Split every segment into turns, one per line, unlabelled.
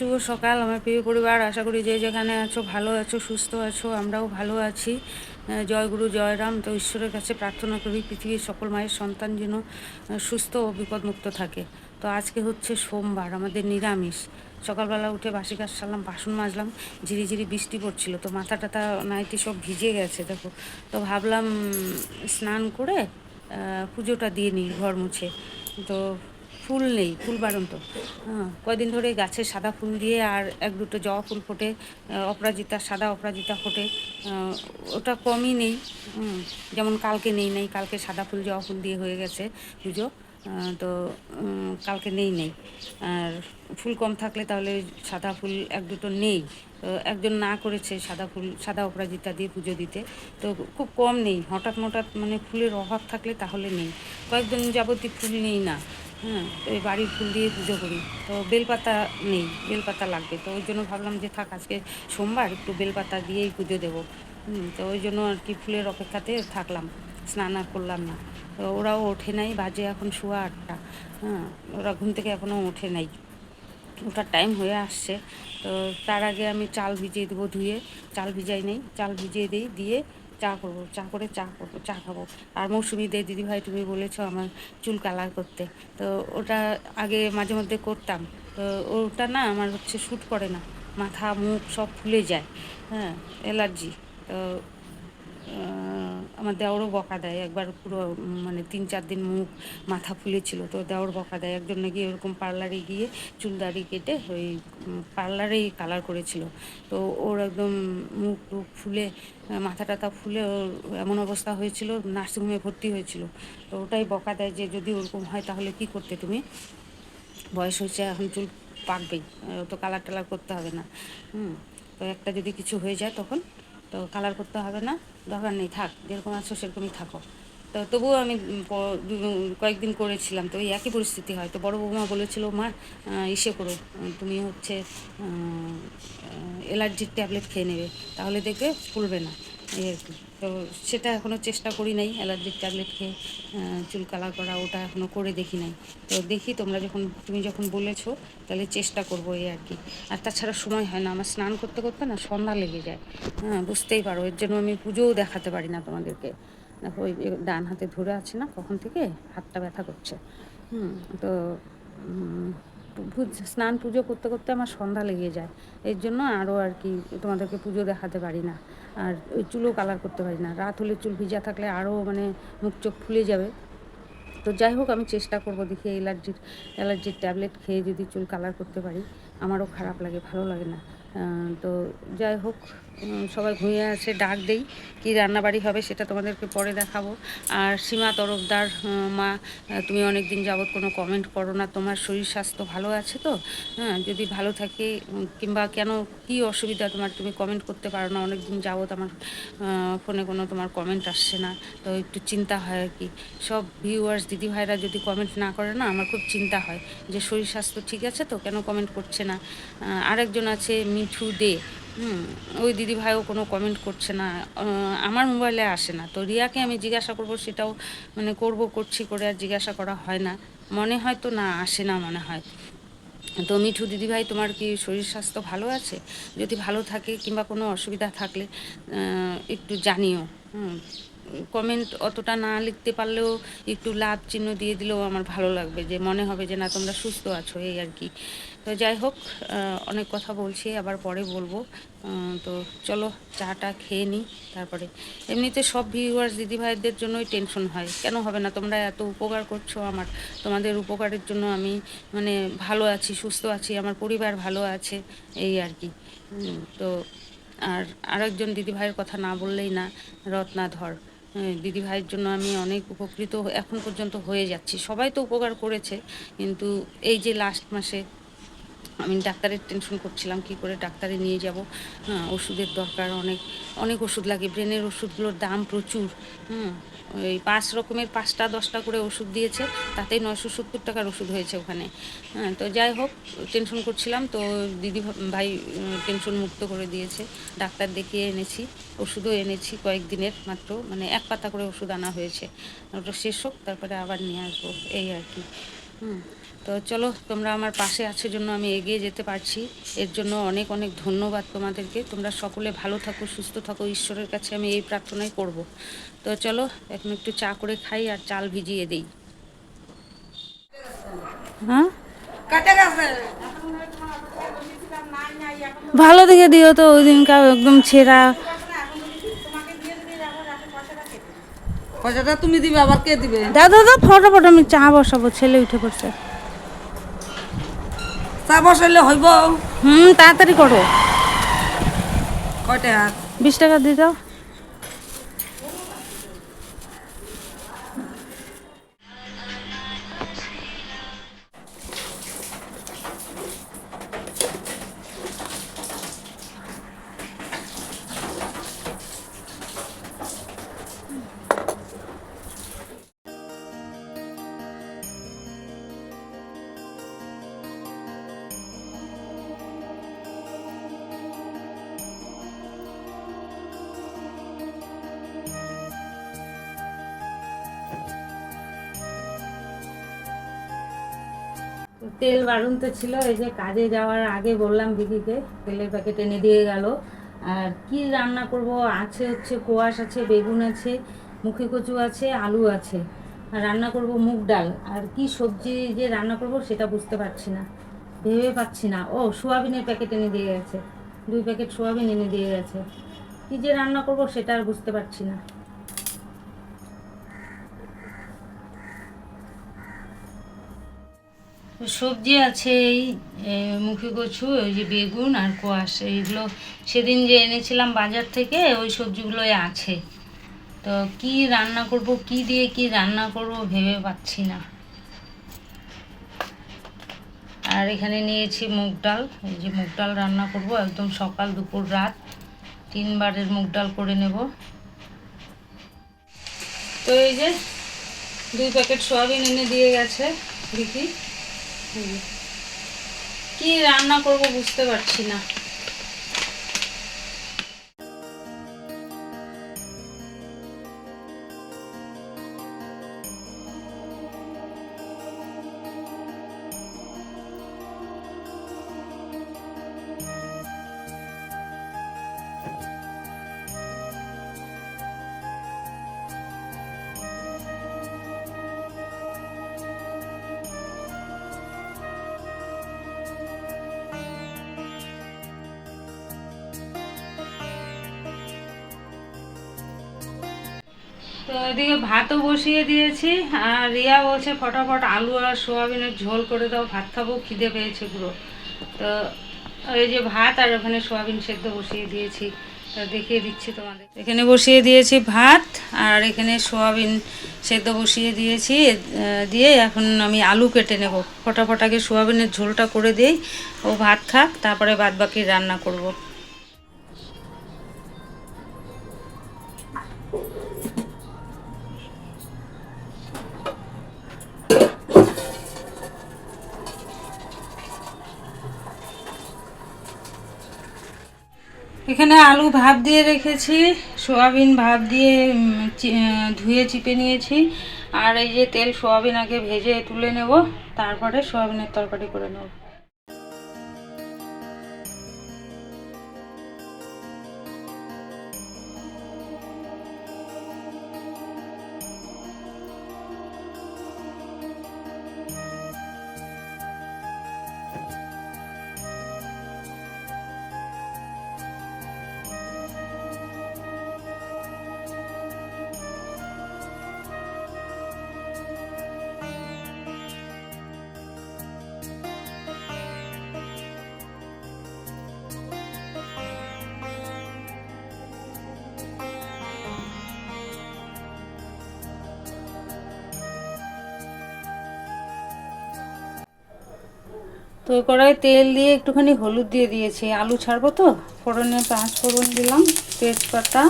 শুভ সকাল, আমার প্রিয় পরিবার। আশা করি যে যেখানে আছো, ভালো আছো, সুস্থ আছো, আমরাও ভালো আছি। জয় গুরু জয়রাম তো ঈশ্বরের কাছে প্রার্থনা করি, পৃথিবীর সকল মায়ের সন্তান যেন সুস্থ ও বিপদমুক্ত থাকে। তো আজকে হচ্ছে সোমবার, আমাদের নিরামিষ। সকালবেলা উঠে বাসি কাজ সারলাম, বাসন মাজলাম ঝিরিঝিরি বৃষ্টি পড়ছিল। তো মাথা টাথা নাইটি সব ভিজে গেছে, দেখো। তো ভাবলাম, স্নান করে পুজোটা দিয়ে নিই, ঘর মুছে। তো ফুল নেই, ফুল বারণ তো হ্যাঁ কয়দিন ধরে গাছে সাদা ফুল দিয়ে আর এক দুটো জবা ফুল ফোটে অপরাজিতা, সাদা অপরাজিতা ফোটে ওটা কমই নেই। যেমন কালকে নেই নেই, কালকে সাদা ফুল, জবা ফুল দিয়ে হয়ে গেছে পুজো তো কালকে নেই নেই। আর ফুল কম থাকলে তাহলে সাদা ফুল এক দুটো নেই। তো একজন না করেছে সাদা ফুল, সাদা অপরাজিতা দিয়ে পুজো দিতে। তো খুব কম নেই, হঠাৎ হঠাৎ মানে ফুলের অভাব থাকলে তাহলে নেই। কয়েকজন যাবতীয় ফুল নেই না। হ্যাঁ এই বাড়ির ফুল দিয়ে পুজো করি। তো বেলপাতা নেই, বেলপাতা লাগবে। তো ওই জন্য ভাবলাম যে থাক, আজকে সোমবার একটু বেলপাতা দিয়েই পুজো দেবো। তো ওই জন্য আর কি ফুলের অপেক্ষাতে থাকলাম, স্নান আর করলাম না। তো ওরাও ওঠে নাই, বাজে এখন শোয়া আটটা। হ্যাঁ ওরা ঘুম থেকে এখনও ওঠে নাই। ওটার টাইম হয়ে আসছে। তো তার আগে আমি চাল ভিজিয়ে দেবো ধুয়ে। চাল ভিজাই নেই, চাল ভিজিয়ে দিই, দিয়ে চা করব, চা করে চা করব, চা খাব। আর মৌসুমি দে দিদিভাই তুমি বলেছ আমার চুল কালার করতে। তো ওটা আগে মাঝে মধ্যে করতাম। তো ওটা না আমার হচ্ছে শ্যুট করে না। মাথা, মুখ সব ফুলে যায়। হ্যাঁ অ্যালার্জি। তো আমার দেওরও বকা দেয়, একবার পুরো মানে তিন চার দিন মুখ মাথা ফুলেছিল, তো দেওর বকা দেয়। একজন নাকি ওরকম পার্লারে গিয়ে চুল দাড়ি কেটে ওই পার্লারেই কালার করেছিল। তো ওর একদম মুখ টুখ ফুলে, মাথা টাথা ফুলে ওর এমন অবস্থা হয়েছিল, নার্সিংহোমে ভর্তি হয়েছিল। তো ওটাই বকা দেয় যে যদি ওরকম হয় তাহলে কি করতে তুমি? বয়স হয়েছে, এখন চুল পাকবেই তো কালার টালার করতে হবে না। হুম, তো একটা যদি কিছু হয়ে যায় তখন তো কালার করতে হবে না, দরকার নেই, থাক, যেরকম আছো সেরকমই থাকো। তো তবুও আমি কয়েকদিন করেছিলাম, তো ওই একই পরিস্থিতি হয়। তো বড় বৌমা বলেছিল, মা ইসে করো, তুমি হচ্ছে অ্যালার্জির ট্যাবলেট খেয়ে নেবে, তাহলে দেখবে ফুলবে না। এই আর কি তো সেটা এখনও চেষ্টা করি নাই অ্যালার্জির ট্যাবলেট খেয়ে চুল কালার করা ওটা এখনও করে দেখি নাই। তো দেখি তোমরা যখন, তুমি যখন বলেছ, তাহলে চেষ্টা করব এই আর কি। আর তাছাড়া সময় হয় না, আমার স্নান করতে করতে না সন্ধ্যা লেগে যায়। হ্যাঁ বুঝতেই পারো, এর জন্য আমি পুজোও দেখাতে পারি না তোমাদেরকে। দেখো, ওই ডান হাতে ধরে আছে না, কখন থেকে? হাতটা ব্যথা করছে। হুম, তো স্নান পুজো করতে করতে আমার সন্ধ্যা লেগে যায়। এর জন্য আরও আর কি তোমাদেরকে পুজো দেখাতে পারি না। আর ওই চুলও কালার করতে পারি না। রাত হলে চুল ভিজা থাকলে আরও মানে মুখ চোখ ফুলে যাবে। তো যাই হোক, আমি চেষ্টা করব দেখি অ্যালার্জির অ্যালার্জির ট্যাবলেট খেয়ে যদি চুল কালার করতে পারি। আমারও খারাপ লাগে, ভালো লাগে না। তো যাই হোক। সবাই ঘুমিয়ে আছে, ডাক দেই কী রান্নাবাড়ি হবে সেটা তোমাদেরকে পরে দেখাবো। আর সীমা তরফদার মা তুমি অনেক দিন যাবৎ কোনো কমেন্ট করো না, তোমার শরীর স্বাস্থ্য ভালো আছে তো? হ্যাঁ যদি ভালো থাকে কিংবা কেন, কি অসুবিধা তোমার, তুমি কমেন্ট করতে পারো না অনেক দিন যাবৎ আমার ফোনে কোনো তোমার কমেন্ট আসছে না, তো একটু চিন্তা হয় আর কি। সব ভিউয়ার্স দিদি ভাইরা যদি কমেন্ট না করে না, আমার খুব চিন্তা হয় যে শরীর স্বাস্থ্য ঠিক আছে তো? কেন কমেন্ট করছে না? আরেকজন আছে মিঠু দে ওই দিদি ভাইও কোনো কমেন্ট করছে না। আমার মোবাইলে আসে না। তো রিয়াকে আমি জিজ্ঞাসা করব, সেটাও মানে করব, করছি করে আর জিজ্ঞাসা করা হয় না। মনে হয় তো না, আসে না মনে হয়। তো মিঠু দিদিভাই, তোমার কি শরীর স্বাস্থ্য ভালো আছে? যদি ভালো থাকে কিংবা কোনো অসুবিধা থাকলে একটু জানিও। হুম। কমেন্ট অতটা না লিখতে পারলেও একটু লাভ চিহ্ন দিয়ে দিলেও আমার ভালো লাগবে, যে মনে হবে যে না, তোমরা সুস্থ আছো, এই আর কি। তো যাই হোক অনেক কথা বলছি, আবার পরে বলব। তো চলো, চাটা খেয়ে নিই তারপরে। এমনিতে সব ভিউয়ার্স দিদিভাইদের জন্যই টেনশন হয়। কেন হবে না, তোমরা এত উপকার করছ আমার, তোমাদের উপকারের জন্য আমি মানে ভালো আছি, সুস্থ আছি, আমার পরিবার ভালো আছে, এই আর কি। তো আর আরেকজন দিদিভাইয়ের কথা না বললেই না, রত্নাধর। হ্যাঁ, দিদিভাইয়ের জন্য আমি অনেক উপকৃত এখন পর্যন্ত হয়ে যাচ্ছি। সবাই তো উপকার করেছে কিন্তু এই যে লাস্ট মাসে আমি ডাক্তারের টেনশন করছিলাম, কি করে ডাক্তারে নিয়ে যাব? হ্যাঁ ওষুধের দরকার অনেক অনেক ওষুধ লাগে, ব্রেনের ওষুধগুলোর দাম প্রচুর ওই পাঁচ রকমের পাঁচটা, দশটা করে ওষুধ দিয়েছে তাতেই নয়শো সত্তর টাকার ওষুধ হয়েছে ওখানে। হ্যাঁ তো যাই হোক টেনশন করছিলাম, তো দিদি ভাই টেনশন মুক্ত করে দিয়েছে। ডাক্তার দেখিয়ে এনেছি, ওষুধও এনেছি কয়েকদিনের মাত্র মানে এক পাতা করে ওষুধ আনা হয়েছে। ওটা শেষ হোক, তারপরে আবার নিয়ে আসব, এই আর কি। হুম। তো চলো তোমরা আমার পাশে আছো জন্য আমি এগিয়ে যেতে পারছি। এর জন্য অনেক অনেক ধন্যবাদ তোমাদেরকে। তোমরা সকলে ভালো থাকো সুস্থ থাকো ঈশ্বরের কাছে আমি এই প্রার্থনাই করব। তো চলো এখন একটু চা করে খাই আর চাল ভিজিয়ে দিই। হ্যাঁ? ভালো দেখে দিও তো ওই দিনকার একদম ছেঁড়া।
পয়সাটা তুমি দিবে আবার কে দিবে?
দাদা দাদা ফটাফট আমি চা বসাবো ছেলে উঠে পড়ছে।
চা বসাইলে হইব।
হুম তাড়াতাড়ি করো।
কয়টা? হাত
বিশ টাকা দিয়ে দাও। তেল বারণ তো ছিল, এই যে কাজে যাওয়ার আগে বললাম দিদিকে, তেলের প্যাকেট এনে দিয়ে গেল। আর কি রান্না করব? আছে হচ্ছে কোয়াশ আছে, বেগুন আছে, মুখে কচু আছে, আলু আছে। আর রান্না করব মুগ ডাল। আর কি সবজি যে রান্না করব সেটা বুঝতে পারছি না। ভেবে পাচ্ছি না। ও, সোয়াবিনের প্যাকেট এনে দিয়ে গেছে। দুই প্যাকেট সোয়াবিন এনে দিয়ে গেছে। কি যে রান্না করব সেটা আর বুঝতে পারছি না। সবজি আছে এই মুখে কচু ওই যে বেগুন আর কোয়াশ, এইগুলো সেদিন যে এনেছিলাম বাজার থেকে, ওই সবজিগুলোই আছে। তো কি রান্না করব, কি দিয়ে কি রান্না করব ভেবে পাচ্ছি না। আর এখানে নিয়েছি মুগ ডাল, এই যে মুগ ডাল রান্না করব একদম সকাল দুপুর রাত, তিনবারের মুগ ডাল করে নেব। তো এই যে দুই প্যাকেট সোয়াবিন এনে দিয়ে গেছে, দেখি। কি রান্না করব বুঝতে পারছি না। তো এদিকে ভাতও বসিয়ে দিয়েছি, আর রিয়া বলছে ফটাফট আলু আর সোয়াবিনের ঝোল করে দাও, ভাত খাব, খিদে পেয়েছে পুরো। তো এই যে ভাত আর ওখানে সোয়াবিন সেদ্ধ বসিয়ে দিয়েছি, তো দেখিয়ে দিচ্ছি তোমাদের। এখানে বসিয়ে দিয়েছি ভাত, আর এখানে সোয়াবিন সেদ্ধ বসিয়ে দিয়েছি দিয়ে এখন আমি আলু কেটে নেব। ফটাফট আগে সোয়াবিনের ঝোলটা করে দিই, ও ভাত খাক, তারপরে বাদ বাকি রান্না করব। এখানে আলু ভাব দিয়ে রেখেছি, সোয়াবিন ভাব দিয়ে ধুয়ে চিপে নিয়েছি। আর এই যে তেল সোয়াবিন আগে ভেজে তুলে নেব, তারপরে সোয়াবিনের তরকারি করে নেব। তো কড়াই তেল দিয়ে একটুখানি হলুদ দিয়ে দিয়েছি। আলু ছাড়বো তো? ফোড়নে পাঁচ ফোড়ন দিলাম, তেজপাতা,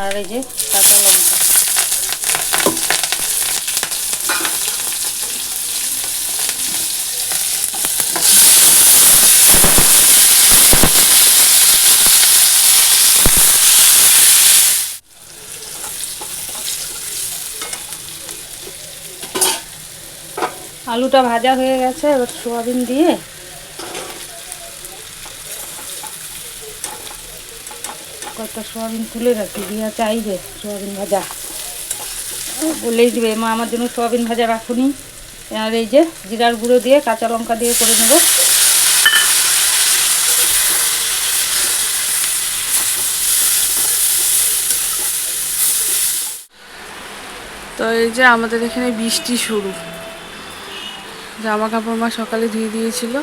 আর এই যে কাঁচা লঙ্কা আলুটা ভাজা হয়ে গেছে, এবার সোয়াবিন দিয়ে কয়েকটা সোয়াবিন তুলে রাখি, দিয়া চাইবে সোয়াবিন ভাজা। বলেই দিবে, মা, আমার জন্য সোয়াবিন ভাজা রাখুনি। আর এই যে জিরার গুঁড়ো দিয়ে কাঁচা লঙ্কা দিয়ে করে নেব।
তো এই যে আমাদের এখানে বৃষ্টি শুরু। জামা কাপড় মা সকালে ধুয়ে দিয়েছিল।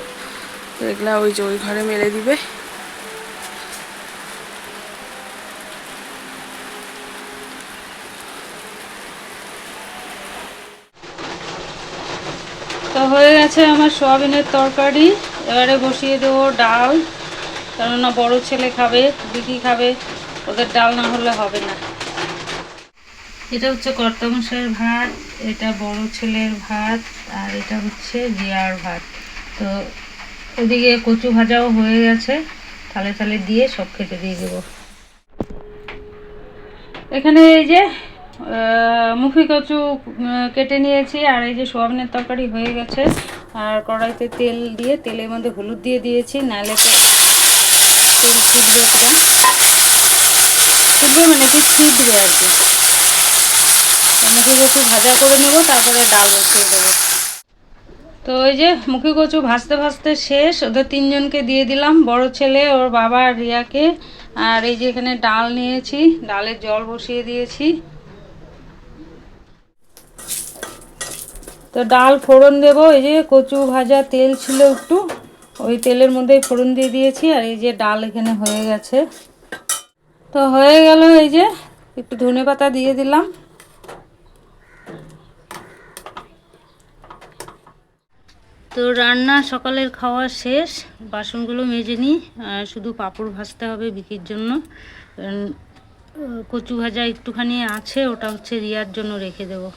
তো এগুলা ওই যে ওই ঘরে মেলে দিবে।
তো হয়ে গেছে আমার সোয়াবিনের তরকারি। এবারে বসিয়ে দেবো ডাল। কেননা বড় ছেলে খাবে, দিদি খাবে, ওদের ডাল না হলে হবে না। এটা হচ্ছে কর্তামশাইয়ের ভাত, এটা বড় ছেলের ভাত। আর এটা হচ্ছে জিয়ার ভাত। তো ওদিকে কচু ভাজাও হয়ে গেছে। থালে থালে দিয়ে সব খেতে দিয়ে দেবো। এখানে এই যে মুখি কচু কেটে নিয়েছি। আর এই যে সোয়াবিনের তরকারি হয়ে গেছে। আর কড়াইতে তেল দিয়ে, তেলের মধ্যে হলুদ দিয়ে দিয়েছি। নাহলে তো তেল ছিটবে পুরো ছিটবে মানে ছিটবে আর কি। মুখি কচু ভাজা করে নেব, তারপরে ডাল বসিয়ে দেবো। তো ওই যে মুখি কচু ভাজতে ভাজতে শেষ, ওদের তিনজনকে দিয়ে দিলাম। বড় ছেলে, ওর বাবা আর রিয়াকে। আর এই যে এখানে ডাল নিয়েছি, ডালের জল বসিয়ে দিয়েছি। তো ডাল ফোড়ন দেব, এই যে কচু ভাজা তেল ছিল একটু, ওই তেলের মধ্যেই ফোড়ন দিয়ে দিয়েছি, আর এই যে ডাল এখানে হয়ে গেছে। তো হয়ে গেল, এই যে একটু ধনে পাতা দিয়ে দিলাম। তো রান্না সকালের খাওয়া শেষ, বাসনগুলো মেজে নিই শুধু পাপড় ভাজতে হবে বিকির জন্য। কচু ভাজা একটুখানি আছে, ওটা হচ্ছে রিয়ার জন্য রেখে দেবো।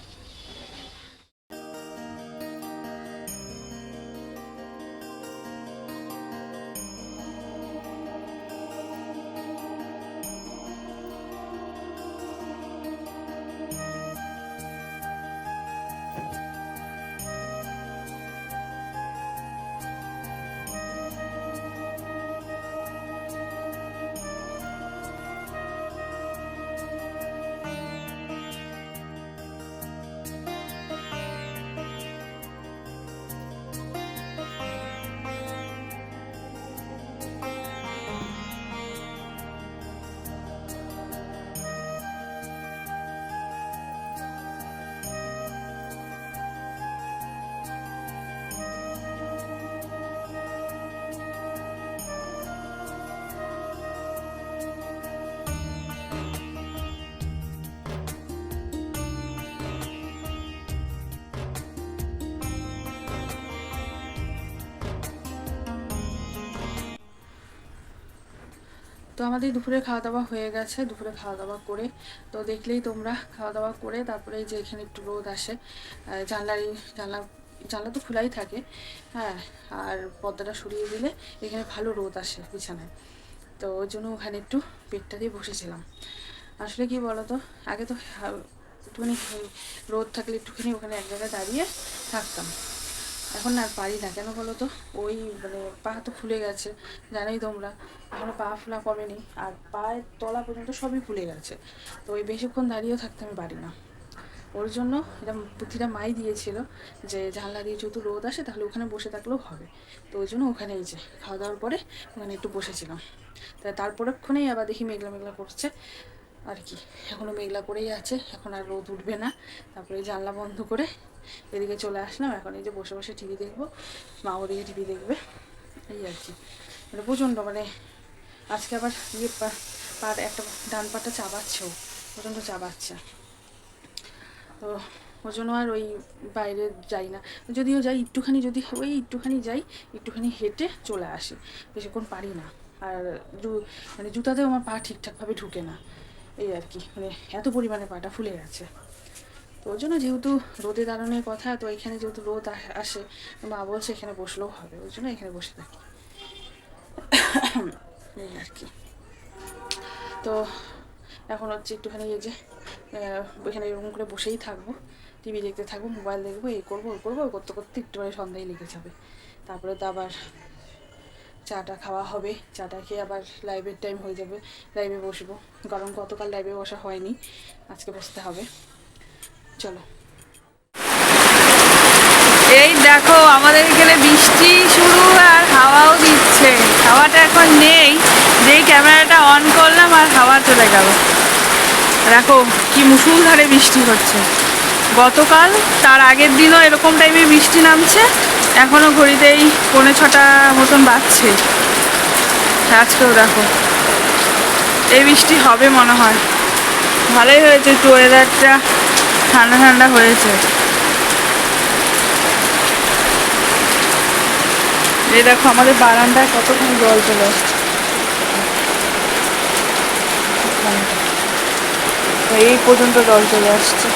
আমাদের দুপুরে খাওয়া দাওয়া হয়ে গেছে, দুপুরে খাওয়া দাওয়া করে। তো দেখলেই তোমরা খাওয়া দাওয়া করে তারপরে যে এখানে একটু রোদ আসে জানলার, জানলা জানলা তো খোলাই থাকে হ্যাঁ আর পর্দাটা সরিয়ে দিলে এখানে ভালো রোদ আসে বিছানায়। তো ওই জন্য ওখানে একটু পেটটা দিয়ে বসেছিলাম। আসলে কি বলতো, আগে তো একটুখানি রোদ থাকলে একটুখানি ওখানে এক জায়গায় দাঁড়িয়ে থাকতাম। এখন আর পারি না। কেন বলো তো? ওই মানে পা তো ফুলে গেছে, জানোই তোমরা। এখনও পা ফোলা কমেনি। আর পায়ের তলা পর্যন্ত সবই ফুলে গেছে। তো ওই বেশিক্ষণ দাঁড়িয়েও থাকতে আমি পারি না। ওর জন্য এটা বুদ্ধিটা মাই দিয়েছিল যে জানলা দিয়ে যেহেতু রোদ আসে, তাহলে ওখানে বসে থাকলেও হবে। তো ওই জন্য ওখানে এই যে খাওয়া দাওয়ার পরে ওখানে একটু বসেছিলাম। তা তারপরেক্ষণেই আবার দেখি মেঘলা মেঘলা করছে। আর কি? এখনও মেঘলা করেই আছে। এখন আর রোদ উঠবে না। তারপরে জানলা বন্ধ করে এদিকে চলে আসলাম, এখন এই যে বসে বসে টিভি দেখব মা ওদিকে টিভি দেখবে, এই আর কি। মানে প্রচণ্ড মানে আজকে আবার ইয়ে পা- পার একটা ডান পাটা চাবাচ্ছেও প্রচণ্ড চাবাচ্ছে। তো ওই জন্য আর ওই বাইরে যাই না, যদিও যাই, একটুখানি যদি ওই একটুখানি যাই, একটুখানি হেঁটে চলে আসি, বেশিক্ষণ পারি না। আর মানে জুতাতেও আমার পা ঠিকঠাকভাবে ঢুকে না, এই আর কি মানে এত পরিমাণে পাটা ফুলে গেছে। তো ওই জন্য যেহেতু রোদে দাঁড়ানোর কথা, তো এখানে যেহেতু রোদ আসে মা বলছে এখানে বসলেও হবে ওই জন্য এখানে বসে থাকি। এই আর কি। তো এখন হচ্ছে একটুখানি এই যে এখানে এরকম করে বসেই থাকব টিভি দেখতে থাকব মোবাইল দেখব, এই করব, ওই করব করতে করতে একটু পরে সন্ধ্যায় লেগে যাবে। তারপরে তো আবার চাটা খাওয়া হবে, চাটা খেয়ে আবার লাইভের টাইম হয়ে যাবে লাইভে বসবো। কারণ গতকাল লাইভে বসা হয়নি, আজকে বসতে হবে। চলো। এই দেখো, আমাদের এখানে বৃষ্টি শুরু আর হাওয়াও দিচ্ছে। হাওয়াটা এখন নেই, যেই ক্যামেরাটা অন করলাম আর হাওয়া চলে গেল। দেখো, কি মুসুলধারে বৃষ্টি হচ্ছে। গতকাল, তার আগের দিনও এরকম টাইমে বৃষ্টি নামছে এখনও ঘড়িতেই পৌনে ছটা মতন বাজছে। আজকেও দেখো, এই বৃষ্টি হবে মনে হয়। ভালোই হয়েছে একটু ওয়েদারটা ঠান্ডা ঠান্ডা হয়েছে। এই দেখো, আমাদের বারান্দায় কতক্ষণ জল চলে আসছে। এই পর্যন্ত জল চলে আসছে।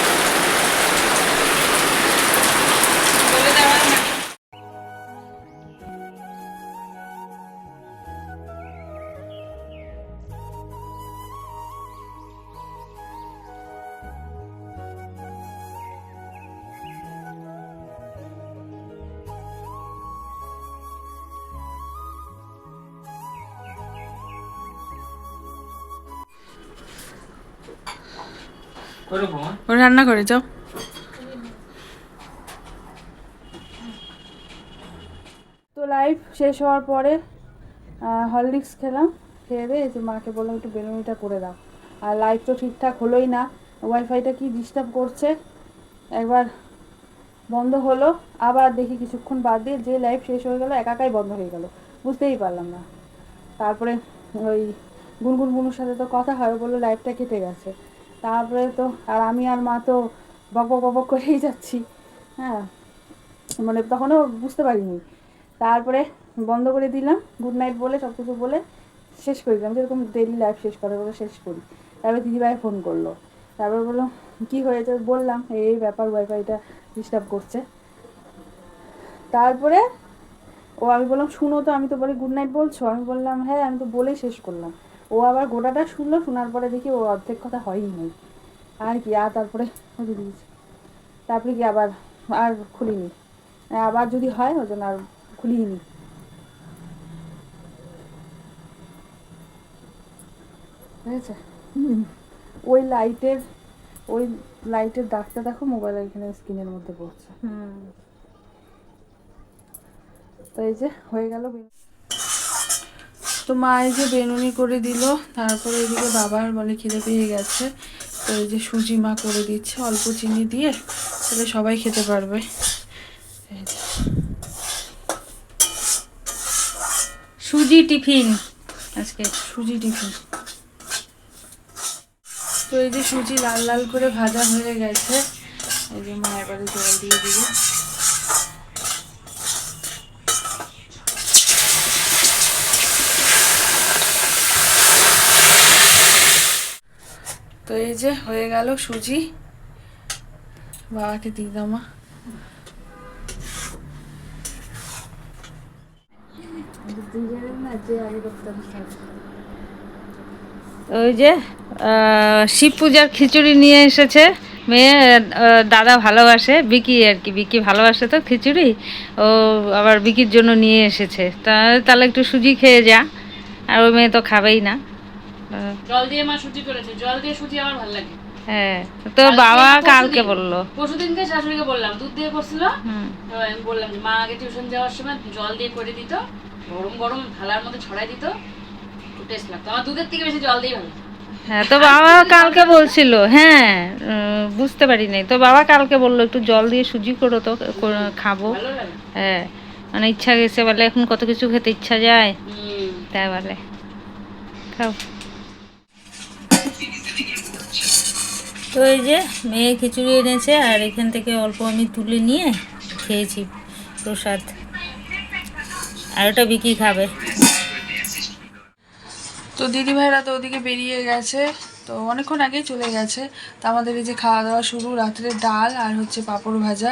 রান্না করে যাও। তো লাইভ শেষ হওয়ার পরে হরলিক্স খেলাম খেয়ে দিয়ে এই যে মাকে বললাম একটু বেলুনিটা করে দাও। আর লাইভ তো ঠিকঠাক হলোই না ওয়াইফাইটা কি ডিস্টার্ব করছে? একবার বন্ধ হলো আবার দেখি কিছুক্ষণ বাদ দিয়ে যে লাইভ শেষ হয়ে গেল একাকাই বন্ধ হয়ে গেল। বুঝতেই পারলাম না। তারপরে ওই গুনগুন বুনুর সাথে তো কথা হয় বলল লাইভটা কেটে গেছে। তারপরে তো আর আমি আর মা তো বক বক বক করেই যাচ্ছি। হ্যাঁ মানে তখনও বুঝতে পারিনি। তারপরে বন্ধ করে দিলাম গুড নাইট বলে সব কিছু বলে শেষ করে দিলাম। যেরকম ডেলি লাইফ শেষ করে বলে শেষ করি। তারপরে দিদিভাই ফোন করল। তারপর বলল, কী হয়েছে? বললাম, এই ব্যাপার ওয়াইফাইটা ডিস্টার্ব করছে। তারপরে ও আমি বললাম, শুনো তো, আমি তো বলি গুড নাইট বলছো। আমি বললাম হ্যাঁ আমি তো বলেই শেষ করলাম। ও আবার গোটাটা শুনলো শোনার পরে দেখি ও অর্ধেক কথা হয়ই নাই। আর কি আর তারপরে দিয়েছি। তারপরে কি আবার আর খুলিনি। আবার যদি হয় ওই জন্য আর খুলিনি। হয়েছে? ওই লাইটের ওই লাইটের দাগটা দেখো মোবাইল এখানে স্ক্রিনের মধ্যে পড়ছে। তো এই যে হয়ে গেল। তো মা এই যে বেনুনি করে দিল তারপরে এদিকে বাবার বলে খিদে পেয়ে গেছে। তো এই যে সুজি মা করে দিচ্ছে অল্প চিনি দিয়ে তাহলে সবাই খেতে পারবে।
সুজি টিফিন। আজকে
সুজি টিফিন। তো এই যে সুজি লাল লাল করে ভাজা হয়ে গেছে। এই যে মা এবারে জল দিয়ে দিবে। তো এই যে হয়ে গেল সুজি। বাবাকে দিয়ে দাও মা।
ওই যে শিব পূজার খিচুড়ি নিয়ে এসেছে। মেয়ে দাদা ভালোবাসে, বিকি আর কি, বিকি ভালোবাসে তো খিচুড়ি। ও আবার বিকির জন্য নিয়ে এসেছে। তাহলে একটু সুজি খেয়ে যা। আর ওই মেয়ে তো খাবেই না।
জল দিয়ে মা সুজি করেছে জল দিয়ে সুজি আমার ভালো লাগে।
হ্যাঁ তো বাবা কালকে বলল।
পরশুদিনকে শাশুড়িকে বললাম দুধ দিয়ে করছিল। আমি বললাম যে মা আগে টিউশন যাওয়ার সময় জল দিয়ে করে দিত গরম গরম থালার মধ্যে ছড়াই দিত টেস্ট লাগতো। আমার দুধের থেকে বেশি জল দিয়ে ভালো
হ্যাঁ তো বাবা কালকে বলছিল হ্যাঁ বুঝতে পারি নাই তো বাবা কালকে বলল একটু জল দিয়ে সুজি করো তো খাব। হ্যাঁ মানে ইচ্ছা গেছে বলে এখন কত কিছু খেতে ইচ্ছা যায়। তাই বলে খাও। তো এই যে মেয়ে খিচুড়ি এনেছে, আর এখান থেকে অল্প আমি তুলে নিয়ে খেয়েছি প্রসাদ। আর ওটা বিকি খাবে।
তো দিদি ভাইরা তো ওদিকে বেরিয়ে গেছে, তো অনেকক্ষণ আগেই চলে গেছে। তো আমাদের এই যে খাওয়া দাওয়া শুরু, রাত্রে ডাল আর হচ্ছে পাঁপড় ভাজা।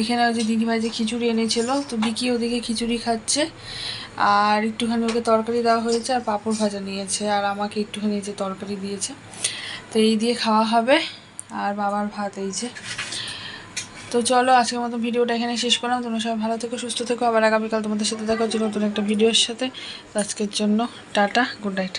এখানে ওই যে দিদি ভাই যে খিচুড়ি এনেছিল, তো বিকি ওদিকে খিচুড়ি খাচ্ছে। আর একটুখানি ওকে তরকারি দেওয়া হয়েছে আর পাঁপড় ভাজা নিয়েছে, আর আমাকে একটুখানি যে তরকারি দিয়েছে। তো এই দিয়ে খাওয়া হবে। আর বাবার ভাত এই যে। তো চলো, আজকের মতো ভিডিওটা এখানে শেষ করলাম। তোমরা সবাই ভালো থেকো, সুস্থ থেকো। আবার আগামীকাল তোমাদের সাথে দেখা হচ্ছে নতুন একটা ভিডিওর সাথে। আজকের জন্য টাটা, গুড নাইট।